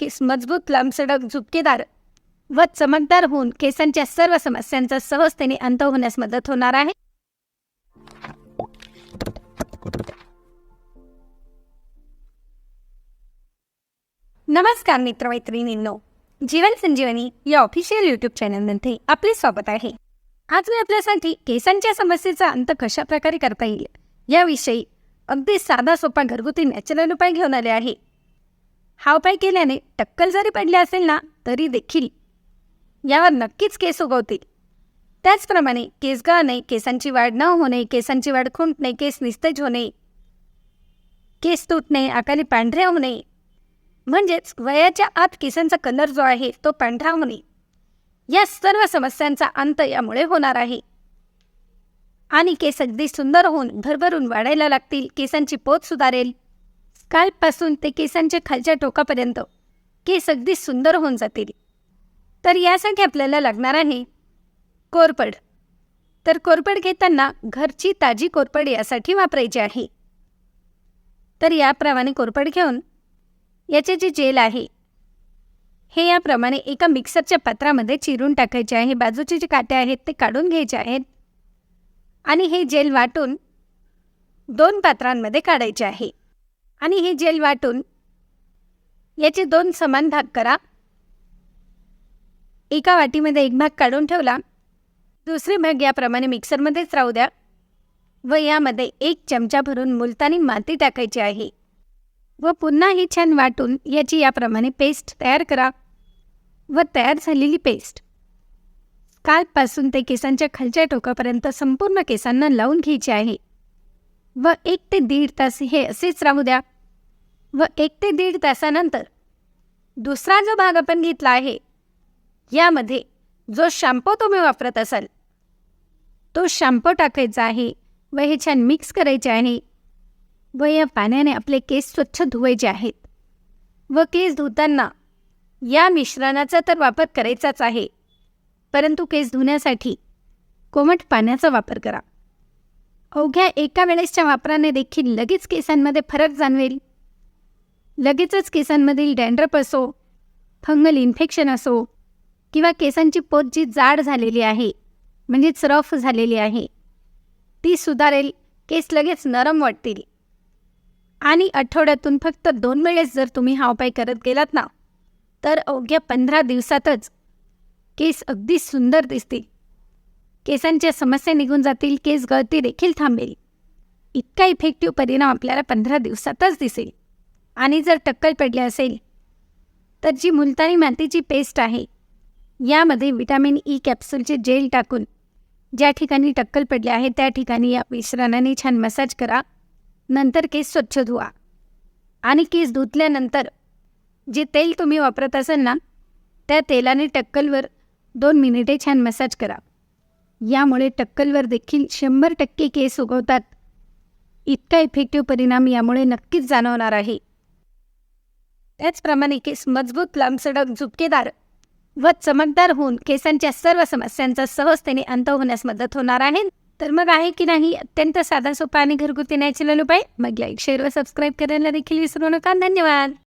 केस मजबूत लांबसडक झुपकेदार व चमकदार होऊन केसांच्या सर्व समस्यांचा सहजतेने अंत होण्यास मदत होणार आहे. नमस्कार मित्रमैत्रिणींनो जीवन संजीवनी या ऑफिशियल यूट्यूब चॅनलमध्ये आपले स्वागत आहे. आज मी आपल्यासाठी केसांच्या समस्येचा अंत कशा प्रकारे करता येईल याविषयी अगदी साधा सोपा घरगुती नॅचरल उपाय घेऊन आले आहे. हावपाय केल्याने टक्कल जरी पडली असेल ना तरी देखील. यावर नक्कीच केस उगवतील. त्याचप्रमाणे केस गळणे केसांची वाढ न होणे केसांची वाढ खुंटणे केस निस्तेज होणे केस तुटणे आकाली पांढरे होणे म्हणजेच वयाच्या आत केसांचा कलर जो आहे तो पांढरा होणे या सर्व समस्यांचा अंत यामुळे होणार आहे. आणि केस अगदी सुंदर होऊन भरभरून वाढायला लागतील केसांची पोत सुधारेल. कालपासून ते केसांच्या खालच्या टोकापर्यंत केस अगदी सुंदर होऊन जातील. तर यासाठी आपल्याला लागणार आहे कोरपड. तर कोरपड घेताना घरची ताजी कोरपड यासाठी वापरायची आहे. तर याप्रमाणे कोरपड घेऊन याचे जे जेल आहे हे याप्रमाणे एका मिक्सरच्या पात्रामध्ये चिरून टाकायचे आहे. बाजूचे जे काटे आहेत ते काढून घ्यायचे आहेत आणि हे जेल वाटून दोन पात्रांमध्ये काढायचे आहे. आणि हे जेल वाटून याचे दोन समान भाग करा. एका वाटीमध्ये एक भाग काढून ठेवला. दुसरे भाग याप्रमाणे मिक्सरमध्येच राहू द्या व यामध्ये एक चमचा भरून मुलतानी माती टाकायची आहे व पुन्हा ही छान वाटून याची याप्रमाणे पेस्ट तयार करा व तयार झालेली पेस्ट. कालपासून ते केसांच्या खालच्या टोकापर्यंत संपूर्ण केसांना लावून घ्यायची आहे. व एक ते दीड तास हे असेच राहू द्या. व एक ते दीड तासानंतर दुसरा जो भाग आपण घेतला आहे यामध्ये जो शॅम्पू तुम्ही वापरत असाल तो शॅम्पू टाकायचा आहे व हे छान मिक्स करायचे आहे व या पाण्याने आपले केस स्वच्छ धुवायचे आहेत. व केस धुताना या मिश्रणाचा तर वापर करायचाच आहे परंतु केस धुण्यासाठी कोमट पाण्याचा वापर करा. अवघ्या एका वेळेसच्या वापराने देखील लगेच केसांमध्ये फरक जाणवेल. लगेचच केसांमधील डँड्रप असो फंगल इन्फेक्शन असो किंवा केसांची पोत जी जाड झालेली आहे म्हणजेच रफ झालेली आहे ती सुधारेल केस लगेच नरम वाटतील. आणि आठवड्यातून फक्त दोन वेळेस जर तुम्ही हा उपाय करत गेलात ना तर अवघ्या पंधरा दिवसातच केस अगदी सुंदर दिसतील. केसांच्या समस्या निघून जातील केस गळती देखील थांबेल. इतका इफेक्टिव्ह परिणाम आपल्याला पंधरा दिवसातच दिसेल. आणि जर टक्कल पडले असेल तर जी मुलतानी मातीची पेस्ट आहे यामध्ये विटॅमिन ई कॅप्सूलचे जेल टाकून ज्या ठिकाणी टक्कल पडले आहे त्या ठिकाणी या मिश्रणाने छान मसाज करा. नंतर केस स्वच्छ धुवा. आणि केस धुतल्यानंतर जे तेल तुम्ही वापरत असाल ना त्या तेलाने टक्कलवर दोन मिनिटे छान मसाज करा. यामुळे टक्कलवर देखील शंभर टक्के केस उगवतात. इतका इफेक्टिव्ह परिणाम यामुळे नक्कीच जाणवणार आहे. त्याचप्रमाणे केस मजबूत लांबसडक झुपकेदार व चमकदार होऊन केसांच्या सर्व समस्यांचा सहजतेने अंत होण्यास मदत होणार आहे. तर मग आहे की नाही? अत्यंत साधा सोपा आणि घरगुती नॅचरल उपाय. मग लाईक शेअर व सबस्क्राईब करायला देखील विसरू नका. धन्यवाद!